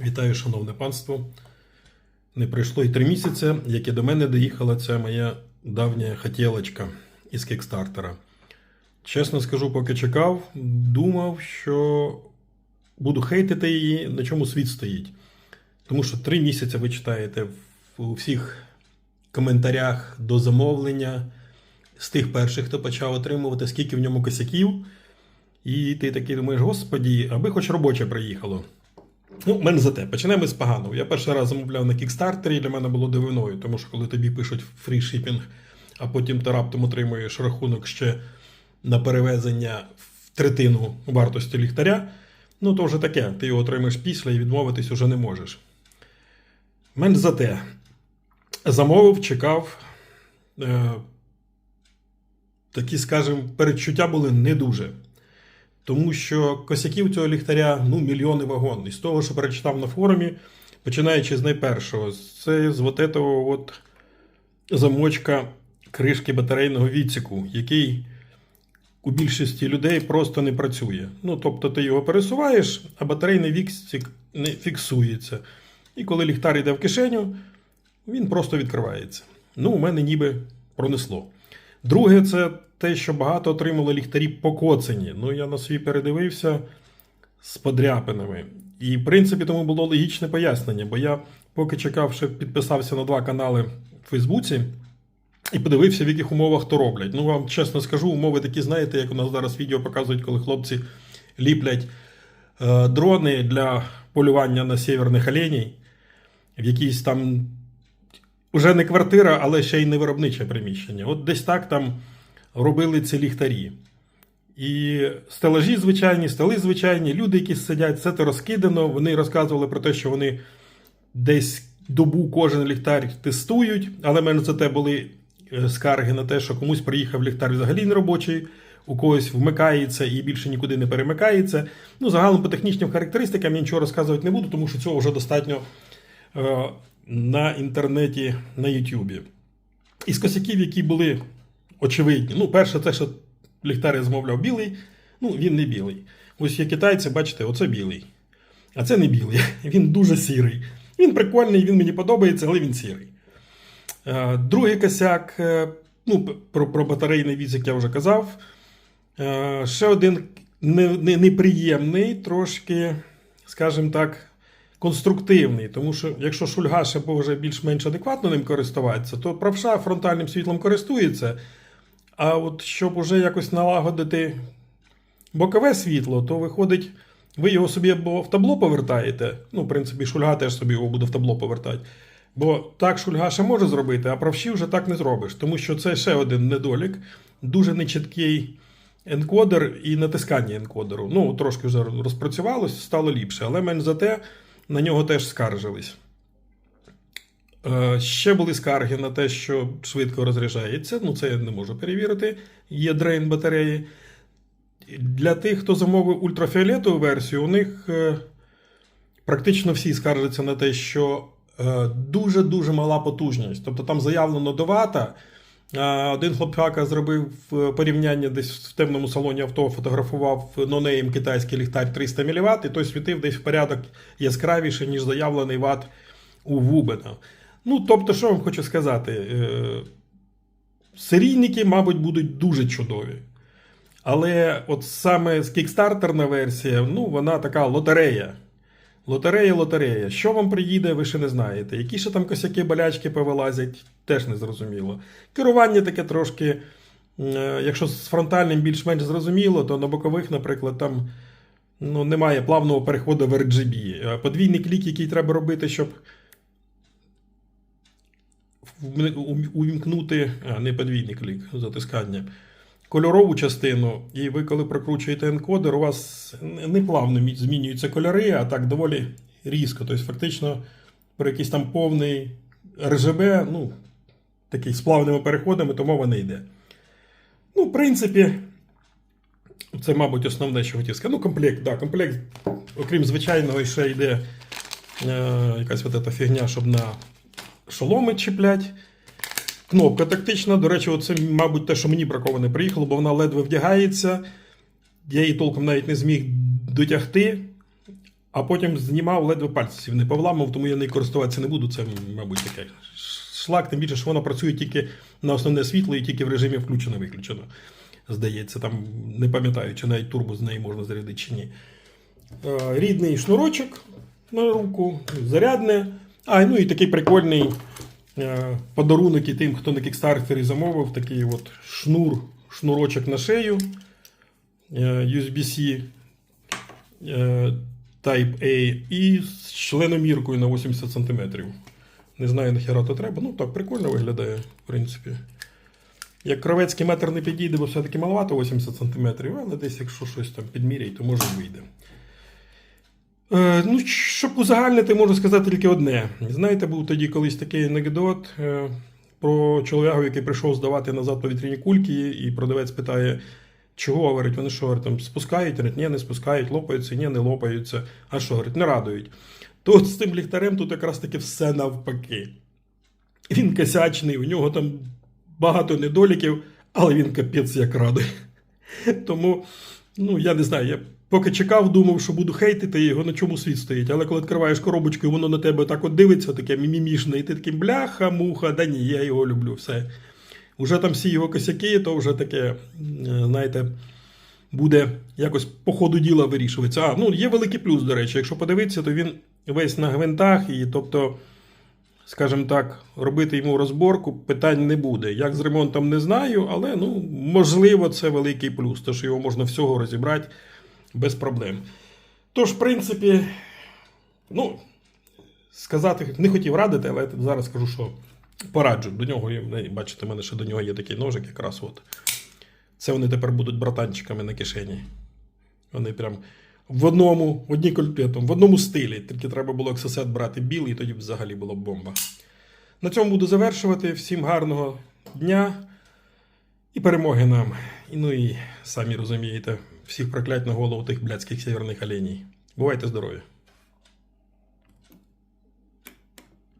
Вітаю, шановне панство. Не пройшло й три місяці, як і до мене доїхала ця моя давня хотілочка із кікстартера. Чесно скажу, поки чекав, думав, що буду хейтити її, на чому світ стоїть. Тому що три місяці ви читаєте у всіх коментарях до замовлення з тих перших, хто почав отримувати, скільки в ньому косяків. І ти такий думаєш, господі, аби хоч робоче приїхало. Ну, мене за те. Почнемо з поганого. Я перший раз замовляв на кікстартері, для мене було дивиною, тому що коли тобі пишуть фрішипінг, а потім ти раптом отримуєш рахунок ще на перевезення в третину вартості ліхтаря, ну то вже таке, ти його отримаєш після і відмовитись уже не можеш. Менш за те. Замовив, чекав. Е, такі, скажімо, передчуття були не дуже. Тому що косяків цього ліхтаря ну, мільйони вагон. І з того, що перечитав на форумі, починаючи з найпершого, це з от этого от замочка кришки батарейного відсіку, який у більшості людей просто не працює. Ну, тобто ти його пересуваєш, а батарейний відсік не фіксується. І коли ліхтар йде в кишеню, він просто відкривається. Ну, у мене ніби пронесло. Друге, це те, що багато отримали ліхтарі покоцані. Ну, я на свій передивився з подряпинами. І, в принципі, тому було логічне пояснення, бо я, поки чекав, що підписався на два канали в Фейсбуці і подивився, в яких умовах то роблять. Ну, вам чесно скажу, умови такі, знаєте, як у нас зараз відео показують, коли хлопці ліплять е, дрони для полювання на сєвєрних оленей в якійсь там уже не квартира, але ще й не виробниче приміщення. От десь так там робили ці ліхтарі. І стелажі звичайні, столи звичайні, люди, які сидять, все це розкидано. Вони розказували про те, що вони десь добу кожен ліхтар тестують, але мене за те були е, скарги на те, що комусь приїхав ліхтар взагалі не робочий, у когось вмикається і більше нікуди не перемикається. Ну, загалом по технічним характеристикам я нічого розказувати не буду, тому що цього вже достатньо е, на інтернеті на Ютубі. Із косяків, які були очевидні. Ну, перше, це, що ліхтар я замовляв білий, ну, він не білий. Ось є китайці, бачите, оце білий. А це не білий. Він дуже сірий. Він прикольний, він мені подобається, але він сірий. Е, Другий косяк, е, ну, про, про батарейний візик я вже казав. Е, Ще один не- не- неприємний, трошки, скажімо так, конструктивний. Тому що якщо шульга ще може більш-менш адекватно ним користуватися, то правша фронтальним світлом користується. А от щоб уже якось налагодити бокове світло, то виходить, ви його собі або в табло повертаєте. Ну, в принципі, шульга теж собі його буде в табло повертати. Бо так шульга ще може зробити, а правші вже так не зробиш. Тому що це ще один недолік, дуже нечіткий енкодер і натискання енкодеру. Ну, трошки вже розпрацювалось, стало ліпше, але менш за те, на нього теж скаржились. Е, Ще були скарги на те, що швидко розряджається. Ну, це я не можу перевірити. Є дрейн батареї. Для тих, хто замовив ультрафіолетову версію, у них е, практично всі скаржаться на те, що е, дуже-дуже мала потужність. Тобто там заявлено до вата. Один хлопчака зробив порівняння десь в темному салоні авто, фотографував нонейм китайський ліхтар 300 мВт, і той світив десь в порядок яскравіше, ніж заявлений ват у Вубена. Ну, тобто, що вам хочу сказати? Е, Серійники, мабуть, будуть дуже чудові. Але от саме кікстартерна версія, ну, вона така лотерея. Лотерея, лотерея. Що вам приїде, ви ще не знаєте. Які ще там косяки болячки повилазять, теж не зрозуміло. Керування таке трошки, е, якщо з фронтальним більш-менш зрозуміло, то на бокових, наприклад, там ну, немає плавного переходу в RGB. Е, Подвійний клік, який треба робити, щоб увімкнути, а не подвійний клік, затискання. Кольорову частину, і ви, коли прокручуєте енкодер, у вас не плавно змінюються кольори, а так доволі різко. Тобто, фактично, про якийсь там повний RGB, ну, такий з плавними переходами, то мова не йде. Ну, в принципі, це, мабуть, основне, що хотів сказати. Ну, комплект, да, комплект, окрім звичайного, ще йде е, якась от ета фігня, щоб на шоломи чіплять. Кнопка тактична. До речі, це, мабуть, те, що мені браковане приїхало, бо вона ледве вдягається. Я її толком навіть не зміг дотягти. а потім знімав ледве пальців не повламав, тому я не користуватися не буду. Це, мабуть, таке. Шлак, тим більше, що воно працює тільки на основне світло і тільки в режимі включено-виключено. Здається, там не пам'ятаю, чи навіть турбо з неї можна зарядити чи ні. Е, Рідний шнурочок на руку, зарядне. А, ну і такий прикольний е, подарунок і тим, хто на кікстартері замовив, такий от шнур, шнурочок на шею. е, USB-C е, Type A і з членоміркою на 80 см. Не знаю, нахера то треба. Ну так, прикольно виглядає, в принципі. Як кровецький метр не підійде, бо все-таки маловато 80 см, але десь якщо щось там підміряй, то може вийде. Е, ну, щоб узагальнити, можу сказати тільки одне. Знаєте, був тоді колись такий анекдот е, про чоловіка, який прийшов здавати назад повітряні кульки, і продавець питає, чого говорить, вони що говорить, там, спускають, говорить, ні, не спускають, лопаються, ні, не лопаються. А що, говорить, не радують. То от з тим ліхтарем тут якраз таки все навпаки. Він косячний, у нього там багато недоліків, але він капець як радий. Тому, ну, я не знаю, я поки чекав, думав, що буду хейтити його, на чому світ стоїть. Але коли відкриваєш коробочку, і воно на тебе так от дивиться, таке мімімішне, і ти такий бляха, муха, да ні, я його люблю, все. Уже там всі його косяки, то вже таке, е, знаєте, буде якось по ходу діла вирішуватися. А, ну, є великий плюс, до речі, якщо подивитися, то він весь на гвинтах, і тобто скажімо так, робити йому розборку питань не буде. Як з ремонтом не знаю, але ну, можливо, це великий плюс, тому що його можна всього розібрати без проблем. Тож, в принципі, ну, сказати, не хотів радити, але зараз скажу, що пораджу. До нього, бачите, в мене ще до нього є такий ножик, якраз от. Це вони тепер будуть братанчиками на кишені. Вони прям в одному, одній кольпі, в одному стилі. Тільки треба було ексесет брати білий, і тоді б взагалі була бомба. На цьому буду завершувати. Всім гарного дня і перемоги нам. І ну і самі розумієте, всіх проклять на голову тих блядських северних оленей. Бувайте здорові!